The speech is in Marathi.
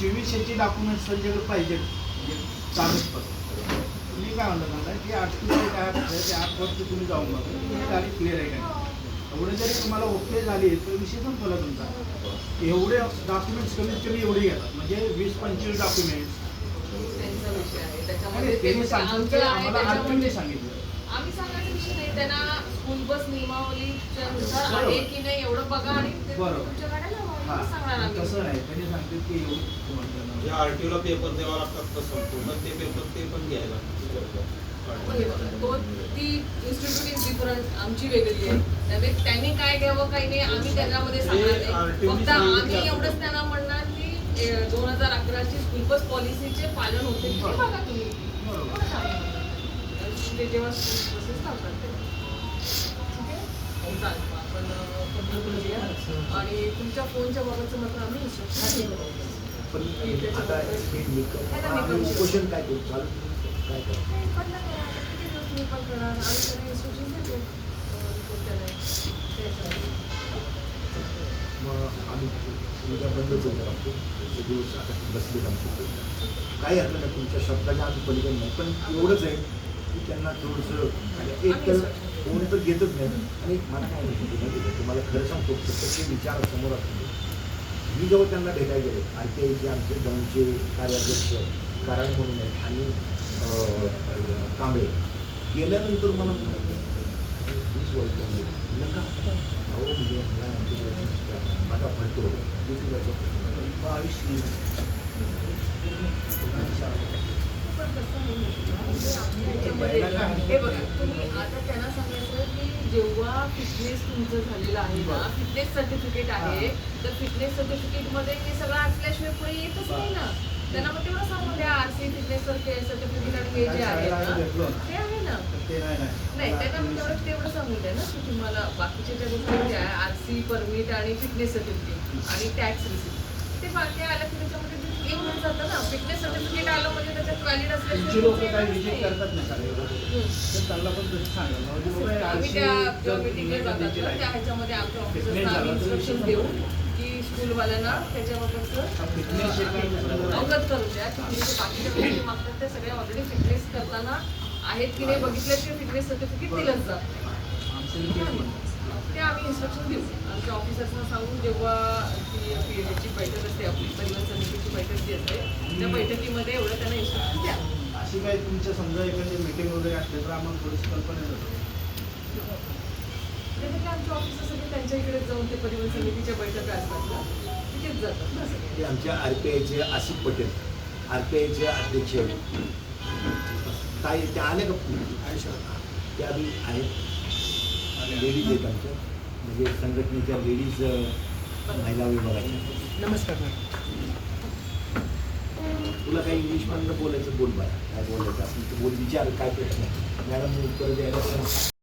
चोवीसशेचे डॉक्युमेंट्स त्यांच्याकडे पाहिजे. म्हणजे कागदपत्र. तुम्ही काय म्हणलं मला की आठशे काय आहे त्या ॲपवरती तुम्ही जाऊन बघा. गाडी क्लिअर आहे का एवढे जरी तुम्हाला ओके झाली तर विषय संपला तुमचा. एवढे डॉक्युमेंट्स कमीत कमी एवढे घेतात म्हणजे वीस पंचवीस डॉक्युमेंट्स ते ते आम्ही सांगायचा विषय नाही त्यांना स्कूल बस. आहे की नाही एवढं बघा आणि ते. तुमच्या गाड्या हा सांगणार आम्ही तसं नाही त्यांनी की म्हणजे पेपर द्यावा लागतात तर संपूर्ण ते पेपर ते पण घ्यायला हे बघा, तो ती इन्स्टिट्यूट इज डिफरंट आमची वेगळी आहे त्यामुळे त्यांनी काय घ्यावं काही नाही आम्ही त्याच्यामध्ये सांगणार ते नाही फक्त आम्ही. एवढंच त्यांना म्हणणार की दोन हजार अकराची स्कूल बस पॉलिसीचे पालन होते की नाही बघा तुम्ही. ते जेव्हा स्कूल बसेस लावतात तेव्हा. ठीक आहे? चालेल. आपण अं, continue करूया. तुमच्या फोनच्या बाबतचं मात्र आम्ही हे. उपोषण काय काही हरकत नाही तुमच्या शब्दाच्या आम्ही पलीकडे नाही. पण एवढंच आहे की त्यांना थोडंसं एक तर कोणी तर घेतच नाही. आणि मला काय म्हणतो माहिती आहे तुम्हाला खरं सांगतो प्रत्यक्ष विचार समोर असतो मी जेव्हा त्यांना भेटायला गेलो आय टी आयचे आमचे दोनचे कार्याध्यक्ष कारण म्हणून आहेत आणि कांबळे गेल्यानंतर मला "वीस वर्ष नका अहो म्हणजे मला आमच्या घराची आता म्हणतो किती वर्ष बावीस म्हणजे हे बघा तुम्ही आता त्यांना जेव्हा फिटनेस तुमचं झालेलं आहे ना फिटनेस सर्टिफिकेट आहे तर फिटनेस सर्टिफिकेटमध्ये हे सगळं असल्याशिवाय पुढे येतच नाही ना. त्यांना मग तेवढं सांगून द्या आरसी फिटनेस सर्टिफिकेट आणि हे जे आहे ना ते आहे ना. नाही त्यांना मग तेवढं तेवढं सांगून द्या ना की तुम्हाला बाकीच्या ज्या गोष्टी आरसी परमिट आणि फिटनेस सर्टिफिकेट आणि टॅक्स रिसिप्ट ते बाकी आलं की त्याच्यामध्ये ते येऊन जातं ना फिटनेस सर्टिफिकेट आलं म्हणजे त्याच्यात व्हॅलिड तुमची लोक काय असल्याशिवाय विजिट करतात ना सगळे तर त्यांना पण तसं सांगा बाबा आम्ही RC त्या जेव्हा तुम्ही जातात ना. त्या ह्याच्यामध्ये आमच्या Fitness ऑफिसर्सना आम्ही इन्स्ट्रक्शन देऊ. की स्कूलवाल्यांना त्याच्याबाबतचं Fitness हे अवगत करून द्या की तुम्ही जे बाकीच्या गोष्टी मागतात त्या सगळ्या ऑलरेडी फिटनेस करताना आहेत की नाही बघितल्याशिवाय फिटनेस सर्टिफिकेट दिलंच जात. आमचं. ते आम्ही इन्स्ट्रक्शन देऊ. आमच्या ऑफिसर्सना सांगून जेव्हा ती पी ह्याची बैठक असते आपली परिवहन समितीची बैठक जी असते त्या बैठकीमध्ये एवढं त्यांना इन्स्ट्रक्शन द्या. अशी काही तुमच्या समजा एखादी मीटिंग वगैरे असली तर आम्हाला थोडीशी कल्पना येते त्याच्यातले आमचे ऑफिसर्स सगळे त्यांच्या इकडे जाऊन ते परिवहन समितीच्या बैठका असतात ना तिथेच जातात. ना सगळे आमच्या आर पी आयचे आसिफ पटेल आर पी आयचे अध्यक्ष काय त्या आल्या का त्या बी आहेत. लेडीज आहेत आमच्या. म्हणजे संघटनेच्या लेडीज महिला विभागाच्या. नमस्कार तुला काही इंग्लिशमधनं बोलायचं बोल बाय काय बोलायचं? आपण तू बोल विचार काय प्रश्न? आहे मॅडम उत्तर द्यायला